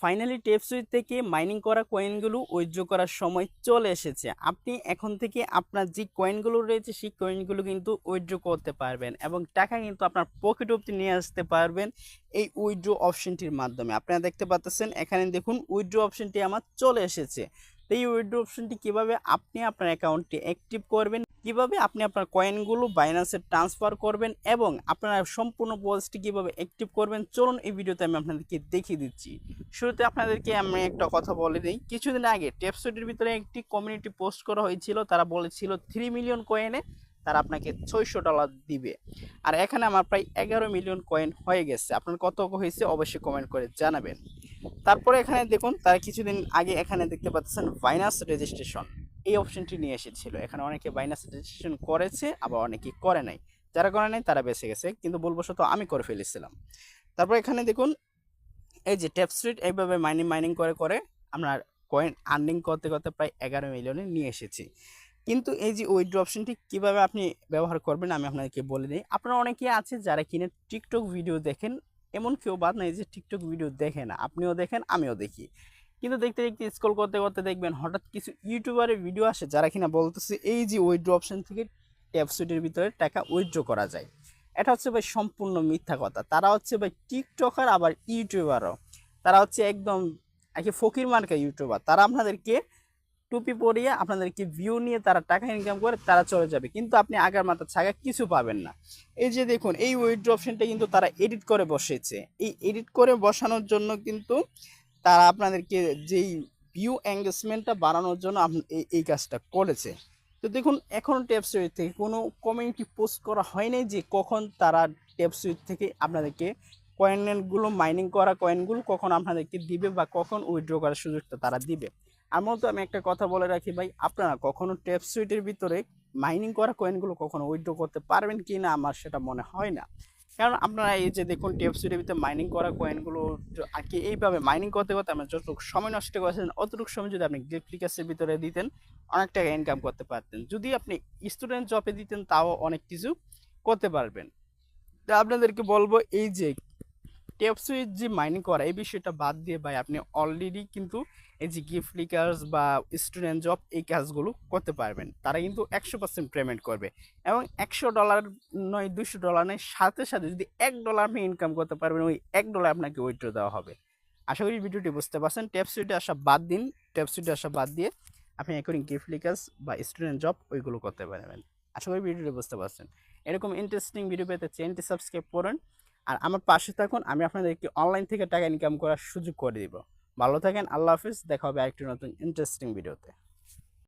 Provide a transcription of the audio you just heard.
Finally টেপসুই থেকে mining করা কয়েনগুলো উইথড্র করার সময় চলে এসেছে। আপনি এখন থেকে আপনার যে কয়েনগুলো রয়েছে, সেই কয়েনগুলো কিন্তু উইথড্র করতে পারবেন এবং টাকা কিন্তু আপনার পকেট অব্দি নিয়ে আসতে পারবেন এই উইথড্র অপশনটির মাধ্যমে। আপনারা দেখতে পাচ্ছেন এখানে দেখুন উইথড্র অপশনটি আমার চলে এসেছে। এই উইথড্র অপশনটি কীভাবে আপনি আপনার অ্যাকাউন্টটি অ্যাক্টিভ করবেন কীভাবে আপনি আপনার কয়েনগুলো বাইন্যান্সে ট্রান্সফার করবেন এবং আপনার সম্পূর্ণ প্রসেসটি কীভাবে অ্যাক্টিভ করবেন, চলুন এই ভিডিওতে আমি আপনাদেরকে দেখিয়ে দিচ্ছি। শুরুতে আপনাদেরকে আমি একটা কথা বলে দিই। কিছুদিন আগে টেপসুটির ভিতরে একটি কমিউনিটি পোস্ট করা হয়েছিল। তারা বলেছিল থ্রি মিলিয়ন কয়েনে তারা আপনাকে ছয়শো ডলার দিবে। আর এখানে আমার প্রায় এগারো মিলিয়ন কয়েন হয়ে গেছে। আপনার কত হয়েছে অবশ্যই কমেন্ট করে জানাবেন। তারপরে এখানে দেখুন, তারা কিছুদিন আগে এখানে দেখতে পাচ্ছেন ভাইনাস রেজিস্ট্রেশন এই অপশনটি নিয়ে এসেছিল। এখানে অনেকে বাইনাস রেজিস্ট্রেশন করেছে, আবার অনেকে করে নাই। যারা করে নাই, তারা বেঁচে গেছে। কিন্তু ভুলবশত আমি করে ফেলেছিলাম। তারপর এখানে দেখুন, এই যে ট্যাপ স্ট্রিট এইভাবে মাইনিং মাইনিং করে করে আমরা কয়েন আর্নিং করতে করতে প্রায় এগারো মিলিয়নে নিয়ে এসেছি। কিন্তু এই যে উইথড্র অপশনটি কীভাবে আপনি ব্যবহার করবেন, আমি আপনাদেরকে বলে দিই। আপনারা অনেকেই আছে যারা কিনে টিকটক ভিডিও দেখেন, এমন কেউ বাদ নাই যে টিকটক ভিডিও দেখে না। আপনিও দেখেন, আমিও দেখি। কিন্তু দেখতে দেখতে স্ক্রল করতে করতে দেখবেন হঠাৎ কিছু ইউটিউবারের ভিডিও আসে যারা কিনা বলতেছে এই যে উইথড্র অপশন থেকে ট্যাপ সুইটের ভিতরে টাকা উইথড্র করা যায়। এটা হচ্ছে ভাই সম্পূর্ণ মিথ্যা কথা। তারা হচ্ছে ভাই টিকটকার আবার ইউটিউবারও তারা হচ্ছে একদম একে ফকির মার্কা ইউটিউবার তারা আপনাদেরকে টুপি পরিয়ে আপনাদেরকে ভিউ নিয়ে তারা টাকা ইনকাম করে তারা চলে যাবে। কিন্তু আপনি আগার মাথা ছাগা কিছু পাবেন না। এই যে দেখুন, এই উইথড্র অপশনটা কিন্তু তারা এডিট করে বসেছে। এই এডিট করে বসানোর জন্য কিন্তু তারা আপনাদেরকে যেই ভিউ এঙ্গেজমেন্টটা বাড়ানোর জন্য এই কাজটা করেছে। তো দেখুন, এখনও ট্যাপ সুইট থেকে কোনো কমিউনিটি পোস্ট করা হয়নি যে কখন তারা ট্যাপ সুইট থেকে আপনাদেরকে কয়েনগুলো মাইনিং করা কয়েনগুলো কখন আপনাদেরকে দিবে বা কখন উইথড্র করার সুযোগটা তারা দিবে। আর মূলত আমি একটা কথা বলে রাখি ভাই, আপনারা কখনো ট্যাপ সুইটের ভিতরে মাইনিং করা কয়েনগুলো কখনো উইথড্র করতে পারবেন কি না আমার সেটা মনে হয় না। কারণ আপনারা এই যে দেখুন ভিতরে মাইনিং করা কয়েনগুলো আর কি এইভাবে মাইনিং করতে করতে আপনার যতটুকু সময় নষ্ট করেছেন, অতটুকু সময় যদি আপনি গ্রিপ্লিকাসের ভিতরে দিতেন, অনেক টাকা ইনকাম করতে পারতেন। যদি আপনি স্টুডেন্ট জবে দিতেন, তাও অনেক কিছু করতে পারবেন। তো আপনাদেরকে বলব, এই যে টেপ সুইচ যে মাইনিং করা, এই বিষয়টা বাদ দিয়ে ভাই আপনি অলরেডি কিন্তু এই যে গিফট লিকার্স বা স্টুডেন্ট জব এই কাজগুলো করতে পারবেন। তারা কিন্তু একশো পার্সেন্ট পেমেন্ট করবে এবং একশো ডলার নয়, দুশো ডলার নয়, সাথে সাথে যদি এক ডলার আপনি ইনকাম করতে পারবেন, ওই এক ডলার আপনাকে উইথড্র দেওয়া হবে। আশা করি ভিডিওটি বুঝতে পারছেন। ট্যাপ সুইটে আসা বাদ দিন। ট্যাপ সুইটে আসা বাদ দিয়ে আপনি এখন গিফট লিকার্স বা স্টুডেন্ট জব ওইগুলো করতে পারবেন। আশা করি ভিডিওটি বুঝতে পারছেন। এরকম ইন্টারেস্টিং ভিডিও পেতে চ্যানেলটি সাবস্ক্রাইব করুন। আর আমার পাশে থাকুন, আমি আপনাদেরকে অনলাইন থেকে টাকা ইনকাম করার সুযোগ করে দিব। ভালো থাকেন, আল্লাহ হাফিজ, দেখা হবে আরেকটি নতুন ইন্টারেস্টিং ভিডিওতে